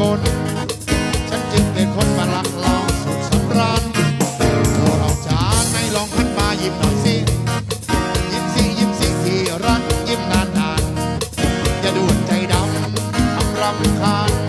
กล ฉันจึงเป็นคนฝรั่งลองสุขสำราญโปรเอาจานให้ลองพันมาหยิบหน่อยสิยิ้มสิยิ้มสิที่รักยิ้มนานๆอย่าด่วนใจดำทำรำคาญ